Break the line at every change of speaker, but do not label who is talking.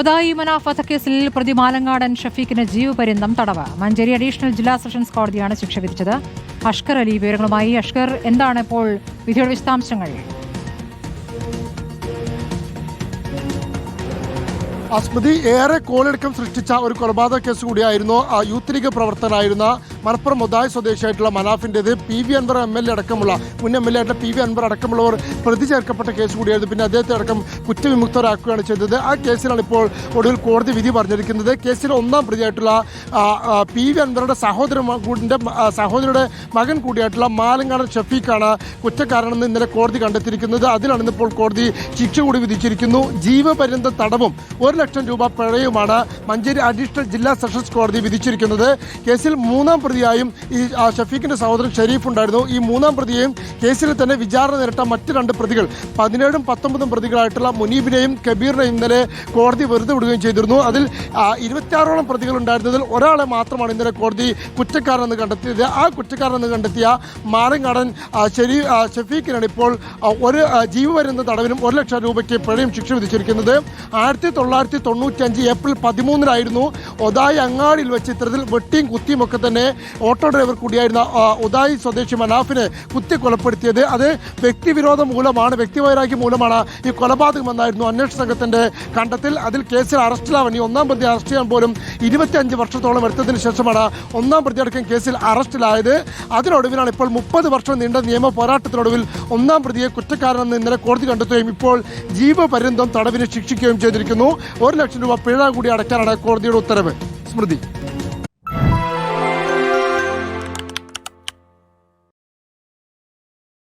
ഒതായി മുനാഫത്ത വധക്കേസിൽ പ്രതി മാലങ്ങാടൻ ഷഫീഖിന് ജീവപര്യന്തം തടവ്. മഞ്ചേരി അഡീഷണൽ ജില്ലാ സെഷൻസ് കോടതിയാണ് ശിക്ഷ വിധിച്ചത്. അഷ്കർ അലി വിവരങ്ങളുമായി അഷ്കർ എന്താണ് ഇപ്പോൾ വിധിയുടെ വിശദാംശങ്ങൾ?
അസ്മതി സ്മൃതി ഏറെ കോളെടുക്കം സൃഷ്ടിച്ച ഒരു കൊലപാതക കേസ് കൂടിയായിരുന്നു യൂത്ത് ലീഗ് പ്രവർത്തകനായിരുന്ന മലപ്പുറം മുതായ് സ്വദേശിയായിട്ടുള്ള മനാഫിന്റെത് P V Anwar M L A അടക്കമുള്ള മുൻ എം എൽ എ ആയിട്ടുള്ള പി വി അൻവർ അടക്കമുള്ളവർ പ്രതി ചേർക്കപ്പെട്ട കേസ് കൂടിയായിരുന്നു. പിന്നെ അദ്ദേഹത്തെ അടക്കം കുറ്റവിമുക്തരാക്കുകയാണ് ചെയ്തത്. ആ കേസിലാണ് ഇപ്പോൾ ഒടുവിൽ കോടതി വിധി പറഞ്ഞിരിക്കുന്നത്. കേസിൽ ഒന്നാം പ്രതിയായിട്ടുള്ള പി വി അൻവറുടെ സഹോദര കൂടിന്റെ സഹോദരിയുടെ മകൻ കൂടിയായിട്ടുള്ള മാലങ്ങാടൻ ഷഫീഖാണ് കുറ്റക്കാരനെന്ന് ഇന്നലെ കോടതി കണ്ടെത്തിയിരിക്കുന്നത്. അതിലാണ് ഇന്നിപ്പോൾ കോടതി ശിക്ഷ കൂടി വിധിച്ചിരിക്കുന്നു. ജീവപര്യന്ത തടവും ഒരു ലക്ഷം രൂപ പിഴയുമാണ് മഞ്ചേരി അഡീഷണൽ ജില്ലാ സെഷൻസ് കോടതി വിധിച്ചിരിക്കുന്നത്. കേസിൽ മൂന്നാം പ്രതിയായും ഈ ഷഫീഖിന്റെ സഹോദരൻ ഷെരീഫ് ഉണ്ടായിരുന്നു. ഈ മൂന്നാം പ്രതിയെയും കേസിൽ തന്നെ വിചാരണ നേരിട്ട മറ്റ് രണ്ട് പ്രതികൾ പതിനേഴും പത്തൊമ്പതും പ്രതികളായിട്ടുള്ള മുനീബിനെയും കബീറിനെയും ഇന്നലെ കോടതി വെറുതെ വിടുകയും ചെയ്തിരുന്നു. അതിൽ ഇരുപത്തിയാറോളം പ്രതികൾ ഉണ്ടായിരുന്നതിൽ ഒരാളെ മാത്രമാണ് ഇന്നലെ കോടതി കുറ്റക്കാരനെന്ന് കണ്ടെത്തിയത്. ആ കുറ്റക്കാരനെന്ന് കണ്ടെത്തിയ മാറങ്ങാടൻ ഷരീഫ് ഷെരീ ഷഫീഖിനാണ് ഇപ്പോൾ ഒരു ജീവപര്യന്ത തടവിനും ഒരു ലക്ഷം രൂപയ്ക്ക് പിഴയും ശിക്ഷ വിധിച്ചിരിക്കുന്നത്. ആയിരത്തി തൊള്ളായിരത്തി തൊണ്ണൂറ്റി അഞ്ച് ഏപ്രിൽ പതിമൂന്നിനായിരുന്നു ഒതായി അങ്ങാടിയിൽ വെച്ച് ഇത്തരത്തിൽ വെട്ടിയും കുത്തിയും ഒക്കെ തന്നെ ഓട്ടോ ഡ്രൈവർ കൂടിയായിരുന്ന ഉദായി സ്വദേശി മനാഫിനെ കുത്തി കൊലപ്പെടുത്തിയത് അത് വ്യക്തിവിരോധം മൂലമാണ് വ്യക്തിവൈരാഗ്യം മൂലമാണ് ഈ കൊലപാതകമെന്നായിരുന്നു അന്വേഷണ സംഘത്തിന്റെ കണ്ടെത്തൽ. അതിൽ കേസിൽ അറസ്റ്റിലാവാൻ ഈ ഒന്നാം പ്രതി അറസ്റ്റ് ചെയ്യാൻ പോലും ഇരുപത്തിയഞ്ച് വർഷത്തോളം എടുത്തതിന് ശേഷമാണ് ഒന്നാം പ്രതിയടക്കം കേസിൽ അറസ്റ്റിലായത് അതിനൊടുവിലാണ് ഇപ്പോൾ മുപ്പത് വർഷം നീണ്ട നിയമ പോരാട്ടത്തിനൊടുവിൽ ഒന്നാം പ്രതിയെ കുറ്റക്കാരനെന്ന് ഇന്നലെ കോടതി കണ്ടെത്തുകയും ഇപ്പോൾ ജീവപര്യന്തം തടവിന് ശിക്ഷിക്കുകയും ചെയ്തിരിക്കുന്നു. ഒരു ലക്ഷം രൂപ പിഴ കൂടി അടയ്ക്കാനാണ് കോടതിയുടെ ഉത്തരവ്. സ്മൃതി.